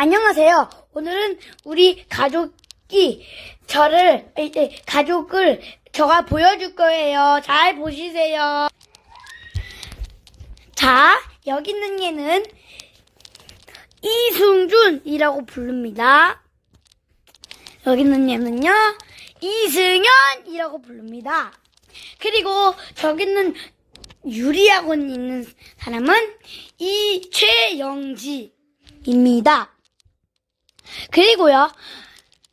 안녕하세요. 오늘은 우리 가족이 저를, 이제 가족을 저가 보여줄 거예요. 잘 보시세요. 자, 여기 있는 얘는 이승준이라고 부릅니다. 여기 있는 얘는요, 이승현이라고 부릅니다. 그리고 저기 있는 유리학원 있는 사람은 이최영지입니다. 그리고요,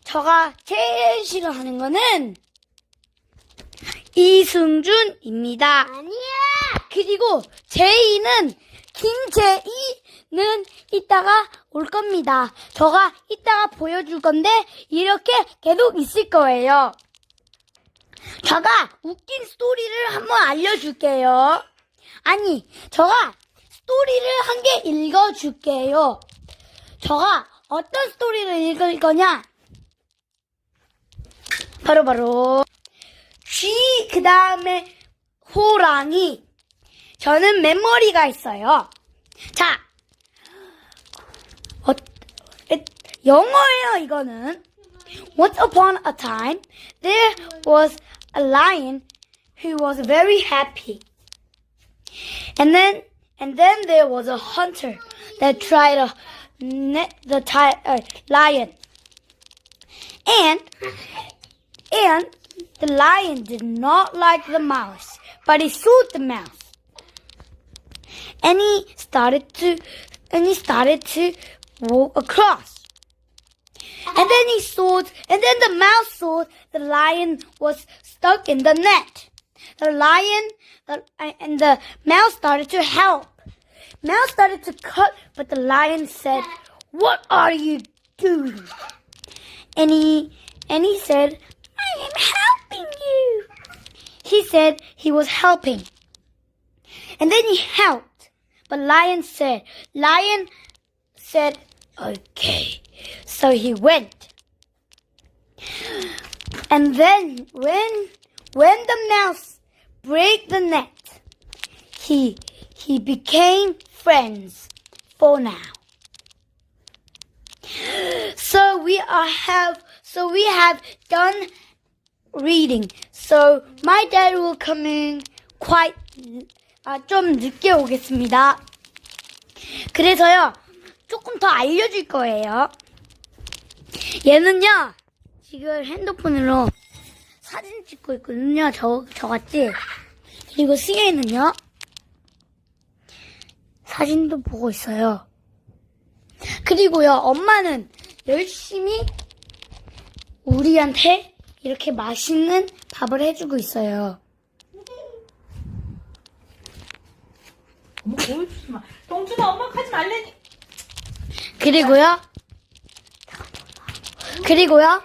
저가 제일 싫어하는 거는 이승준입니다. 아니야. 그리고 제이는 김제이는 이따가 올 겁니다. 저가 이따가 보여줄 건데 이렇게 계속 있을 거예요. 저가 웃긴 스토리를 한번 알려줄게요. 아니, 저가 스토리를 한 개 읽어줄게요. 저가 어떤 스토리를 읽을 거냐? 바로바로 쥐, 그 다음에 호랑이. 저는 맨머리가 있어요. 자, 어, 에, 영어예요, 이거는. Once upon a time, there was a lion who was very happy. And then, and then there was a hunter that tried to net the ti- uh, lion. And, and the lion did not like the mouse, but he saw the mouse. And he started to, and he started to walk across. And then he saw, and then the mouse saw the lion was stuck in the net. The lion, the, and the mouse started to help. Mouse started to cut, but the lion said, "What are you doing?" And he, and he said, "I am helping you." He said he was helping. And then he helped. But Lion said, Lion said, okay. So he went. And then when, when the mouse break the net, he, he became friends for now. So we are have, so we have done reading. So my dad will come in quite 아, 좀 늦게 오겠습니다. 그래서요, 조금 더 알려줄 거예요. 얘는요, 지금 핸드폰으로 사진 찍고 있거든요. 저, 저 같이. 그리고 승현이는요, 사진도 보고 있어요. 그리고요, 엄마는 열심히 우리한테 이렇게 맛있는 밥을 해주고 있어요. 어머 보여주지 마. 동준아 엄마 하지 말래니. 그리고요. 그리고요.